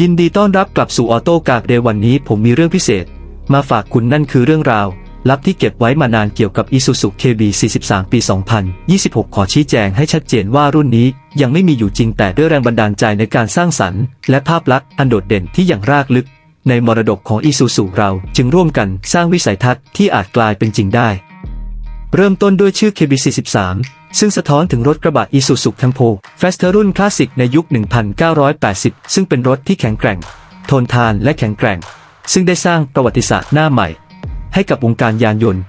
ยินดีต้อนรับกลับสู่ออโต้กากเดย์วันนี้ผมมีเรื่องพิเศษ มาฝากคุณนั่นคือเรื่องราว ลับที่เก็บไว้มานานเกี่ยวกับ Isuzu KB 43 ปี 2026 ขอชี้แจงให้ชัดเจนว่ารุ่นนี้ยังไม่มีอยู่จริงแต่ด้วยแรงบันดาลใจในการสร้างสรรค์ และภาพลักษณ์อันโดดเด่นที่อย่างรากลึก ในมรดกของ Isuzu เราจึงร่วมกันสร้างวิสัยทัศน์ที่อาจกลายเป็นจริงได้ เริ่มต้นด้วยชื่อ KB43 ซึ่งสะท้อนถึงรถกระบะ Isuzu Campo Faster รุ่นคลาสสิกในยุค 1980 ซึ่งเป็นรถที่แข็งแกร่ง ทนทานและแข็งแกร่ง ซึ่งได้สร้างประวัติศาสตร์หน้าใหม่ ให้กับวงการยานยนต์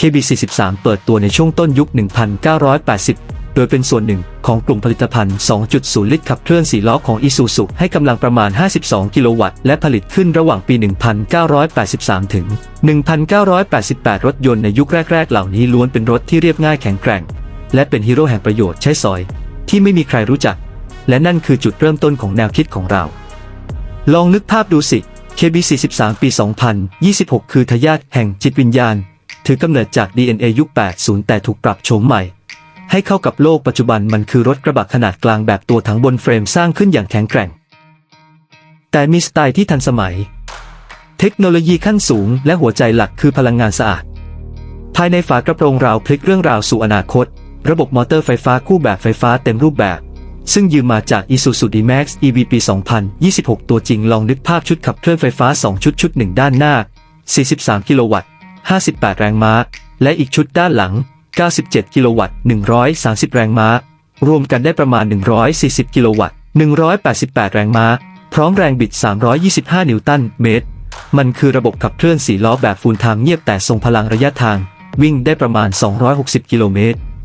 KB43 เปิดตัวในช่วงต้นยุค 1980 โดยเป็นส่วนหนึ่งของกลุ่มผลิตภัณฑ์ 2.0 ลิตรขับเคลื่อน4ล้อของ Isuzu ให้กำลังประมาณ 52 กิโลวัตต์ และผลิตขึ้นระหว่างปี 1983 ถึง 1988 รถยนต์ในยุคแรก ๆ เหล่านี้ล้วนเป็นรถที่เรียบง่ายแข็งแกร่ง และเป็นฮีโร่แห่งประโยชน์ใช้สอย ที่ไม่มีใครรู้จัก และนั่นคือจุดเริ่มต้นของแนวคิดของเรา ลองนึกภาพดูสิ KB43 ปี 2026 คือทายาทแห่งจิตวิญญาณ ถือกำเนิดจาก DNA ยุค 80 แต่ถูกปรับโฉมใหม่ ให้เข้ากับโลกปัจจุบันมันคือรถกระบะขนาดกลางแบบตัวถังบนเฟรมสร้างขึ้นอย่างแข็งแกร่ง แต่มีสไตล์ที่ทันสมัย เทคโนโลยีขั้นสูง และหัวใจหลักคือพลังงานสะอาด ภายในฝากระโปรงราวพลิกเรื่องราวสู่อนาคต ระบบมอเตอร์ไฟฟ้าคู่แบบไฟฟ้าเต็มรูปแบบ ซึ่งยืมมาจาก Isuzu D-Max EV ปี 2026 ตัวจริงลองนึกภาพชุดขับเคลื่อนไฟฟ้า 2 ชุดชุดหนึ่งด้านหน้า 43 กิโลวัตต์ 58 แรงม้า และอีกชุดด้านหลัง 97 กิโลวัตต์ 130 แรงม้า รวมกันได้ประมาณ 140 กิโลวัตต์ 188 แรงม้า พร้อมแรงบิด 325 นิวตันเมตร มันคือระบบขับเคลื่อนสีล้อแบบฟูลไทม์เงียบแต่ทรงพลังระยะทาง วิ่งได้ประมาณ 260 กิโลเมตร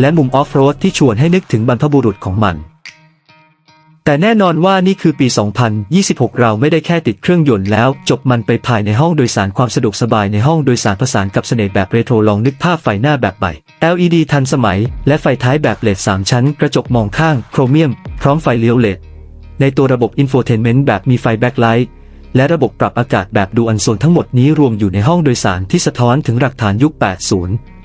และมุมออฟโรดที่ชวนให้นึกถึงบรรพบุรุษของมัน แต่แน่นอนว่านี่คือปี 2026 เราไม่ได้แค่ติดเครื่องยนต์แล้ว จบมันไปภายในห้องโดยสารความสะดวกสบายในห้องโดยสารผสานกับเสน่ห์แบบเรโทรลองนึกภาพไฟหน้าแบบใหม่ LED ทันสมัย และไฟท้ายแบบเลด3ชั้น กระจกมองข้างโครเมียม พร้อมไฟเลี้ยวเลดในตัวระบบอินโฟเทนเมนต์แบบมีไฟแบ็คไลท์และระบบปรับอากาศแบบดูอันโซนทั้งหมดนี้รวมอยู่ในห้องโดยสารที่สะท้อนถึงหลักฐานยุค 80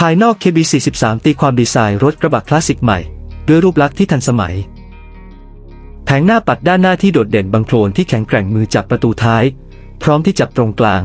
ภายนอก KB43 ตีความดีไซน์รถกระบะคลาสสิกใหม่ ด้วยรูปลักษณ์ที่ทันสมัย แผงหน้าปัดด้านหน้าที่โดดเด่นบางโคลนที่แข็งแกร่งมือจับประตูท้าย พร้อมที่จับตรงกลาง